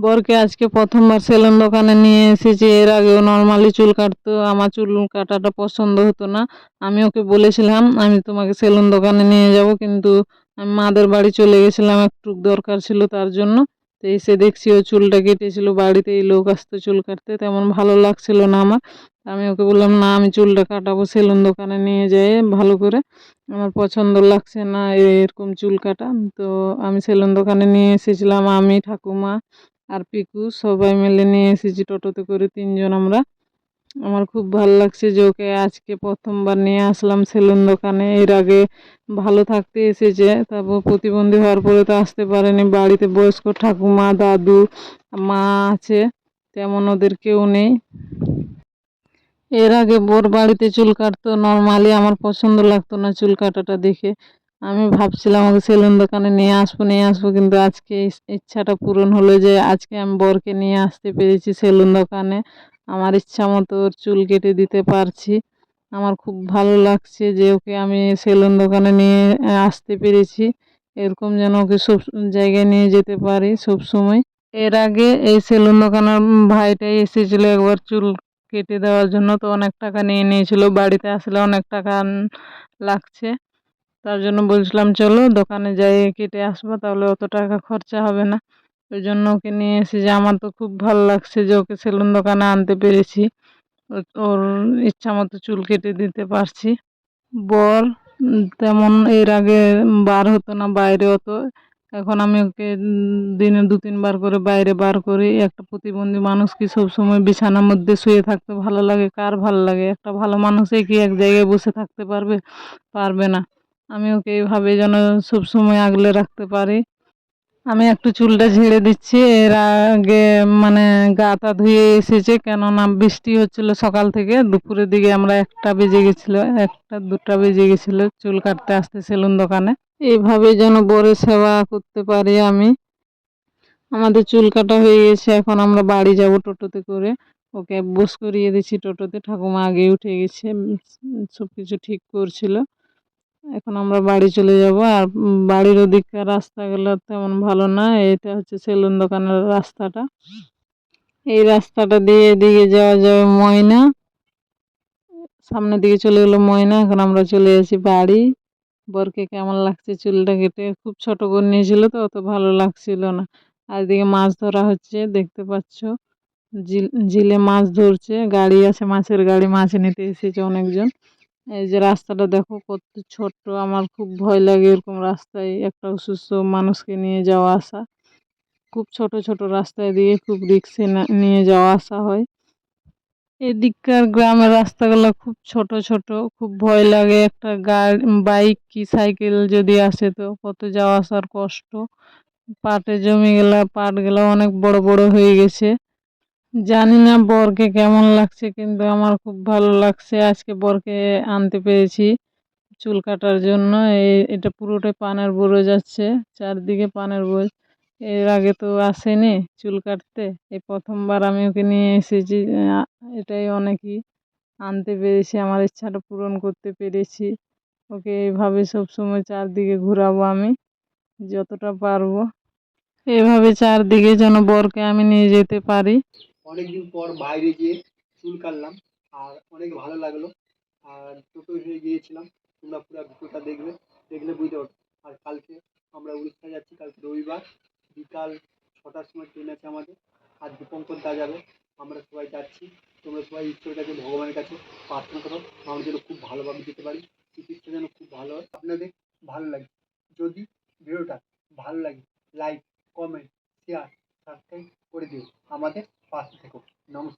বরকে আজকে প্রথমবার সেলুন দোকানে নিয়ে এসেছি। এর আগেও নর্মালি চুল কাটতো, আমার চুল কাটাটা পছন্দ হতো না। আমি ওকে বলেছিলাম, আমি তোমাকে সেলুন দোকানে নিয়ে যাব, কিন্তু আমি মাদের বাড়ি চলে গেছিলাম, একটু দরকার ছিল তার জন্য। তো এসে দেখছি ও চুলটা কেটেছিল, বাড়িতে এই লোক আসতো চুল কাটতে, তেমন ভালো লাগছিল না আমার। আমি ওকে বললাম, না, আমি চুলটা কাটাবো, সেলুন দোকানে নিয়ে যেয়ে ভালো করে। আমার পছন্দ লাগছে না এরকম চুল কাটা। তো আমি সেলুন দোকানে নিয়ে এসেছিলাম, আমি, ঠাকুমা আর পিকু সবাই মিলে নিয়ে এসেছি টোটোতে করে তিনজন আমরা। আমার খুব ভালো লাগছে যে ওকে আজকে প্রথমবার নিয়ে আসলাম সেলুন দোকানে। এর আগে ভালো থাকতে এসেছে, তারপর প্রতিবন্ধী হওয়ার পরে তো আসতে পারেনি। বাড়িতে বয়স্ক ঠাকুমা, দাদু, মা আছে, তেমন ওদের কেউ নেই। এর আগে বোর বাড়িতে চুল কাটতো, নর্মালি আমার পছন্দ লাগতো না চুল কাটাটা দেখে। আমি ভাবছিলাম ওকে সেলুন দোকানে নিয়ে আসব নিয়ে আসব, কিন্তু আজকে ইচ্ছাটা পূরণ হলো যে আজকে আমি বরকে নিয়ে আসতে পেরেছি সেলুন দোকানে। আমার ইচ্ছা মতো ওর চুল কেটে দিতে পারছি। আমার খুব ভালো লাগছে যে ওকে আমি সেলুন দোকানে নিয়ে আসতে পেরেছি। এরকম যেন ওকে সব জায়গায় নিয়ে যেতে পারি সব সময় এর আগে এই সেলুন দোকানের ভাইটাই এসেছিল একবার চুল কেটে দেওয়ার জন্য, তো অনেক টাকা নিয়ে নিয়েছিল। বাড়িতে আসলে অনেক টাকা লাগছে। তার জন্য বলছিলাম, চলো দোকানে যাই, কেটে আসব, তাহলে অত টাকা খরচা হবে না। ওই জন্য ওকে নিয়ে এসেছি আমার তো খুব ভালো লাগছে যে, ওকে সেলুন দোকানে আনতে পেরেছি। ওর ইচ্ছা মতো চুল কেটে দিতে পারছি। বর, তেমন এর আগে বার হতো না, বাইরে হতো এখন আমি ওকে দিনে দু তিনবার করে বাইরে বার করি। একটা প্রতিবন্ধী মানুষ কি সবসময় বিছানার মধ্যে শুয়ে থাকতে ভালো লাগে? কার ভালো লাগে? একটা ভালো মানুষে কি এক জায়গায় বসে থাকতে পারবে? পারবে না। আমি ওকে এইভাবে যেন সবসময় আগলে রাখতে পারি। আমি একটু চুলটা ঝেড়ে দিচ্ছি। এর আগে মানে গা টা ধুয়ে এসেছে, কেননা বৃষ্টি হচ্ছিল সকাল থেকে। দুপুরের দিকে আমরা একটা বেজে গেছিল, একটা দুটা বেজে গেছিল চুল কাটতে আসতে সেলুন দোকানে। এইভাবে যেন বড় সেবা করতে পারি আমি। আমাদের চুল কাটা হয়ে গেছে, এখন আমরা বাড়ি যাব টোটোতে করে। ওকে বস করিয়ে দিচ্ছি টোটোতে। ঠাকুমা আগে উঠে গেছে সব কিছু ঠিক করছিল। এখন আমরা বাড়ি চলে যাব। আর বাড়ির ওদিককার রাস্তাগুলো তেমন ভালো না। এটা হচ্ছে সেলুন দোকানের রাস্তাটা। এই রাস্তাটা দিয়ে এদিকে যাওয়া যাবে ময়না। সামনের দিকে চলে গেলো ময়না। এখন আমরা চলে আসি বাড়ি। বরকে কেমন লাগছে চুলটা কেটে? খুব ছোট করে নিয়েছিল তো, অত ভালো লাগছিল না। আর এদিকে মাছ ধরা হচ্ছে, দেখতে পাচ্ছ। ঝিল মাছ ধরছে। গাড়ি আছে, মাছের গাড়ি, মাছ নিতে এসেছে অনেকজন। এই যে রাস্তাটা দেখো কত ছোট্ট, আমার খুব ভয় লাগে এরকম রাস্তায় একটা অসুস্থ মানুষকে নিয়ে যাওয়া আসা। খুব ছোট ছোট রাস্তায় দিয়ে খুব রিক্সে নিয়ে যাওয়া আসা হয়। এদিককার গ্রামের রাস্তাগুলো খুব ছোট ছোট, খুব ভয় লাগে। একটা গাড়ি, বাইক কি সাইকেল যদি আসে তো কত যাওয়া আসার কষ্ট। পাটে জমি গেলা পাটগুলো অনেক বড় বড় হয়ে গেছে। জানি না বরকে কেমন লাগছে, কিন্তু আমার খুব ভালো লাগছে। আজকে বরকে আনতে পেরেছি চুল কাটার জন্য। এই এটা পুরোটাই পানের বুরো যাচ্ছে চারদিকে পানের বোঝ এর আগে তো আসেনি চুল কাটতে। এই প্রথমবার আমি ওকে নিয়ে এসেছি। এটাই অনেকই আনতে পেরেছি, আমার ইচ্ছাটা পূরণ করতে পেরেছি। ওকে এইভাবে সবসময় চারদিকে ঘোরাবো আমি, যতটা পারব। এভাবে চারদিকে যেন বরকে আমি নিয়ে যেতে পারি। অনেকদিন পর বাইরে গিয়ে চুল কাটলাম, আর অনেক ভালো লাগল। আর টোটো হয়ে গিয়েছিলাম, তোমরা পুরো ভিডিওটা দেখবে, দেখলে বুঝতে পারবে। আর কালকে আমরা উড়িষ্যা যাচ্ছি, কালকে রবিবার, বিকাল ছটার সময় ট্রেন আছে আমাদের, আর দীপঙ্কর দা যাবে, আমরা সবাই যাচ্ছি। তোমরা সবাই ঈশ্বরের কাছে ভগবানের কাছে প্রার্থনা করো, আমরা যেন খুব ভালোভাবে যেতে পারি, চিকিৎসা যেন খুব ভালো হয়। আপনাদের ভালো লাগে। যদি ভিডিওটা ভালো লাগে লাইক কমেন্ট শেয়ার সাবস্ক্রাইব করে দিও। আমাদের fácil, tipo, não, não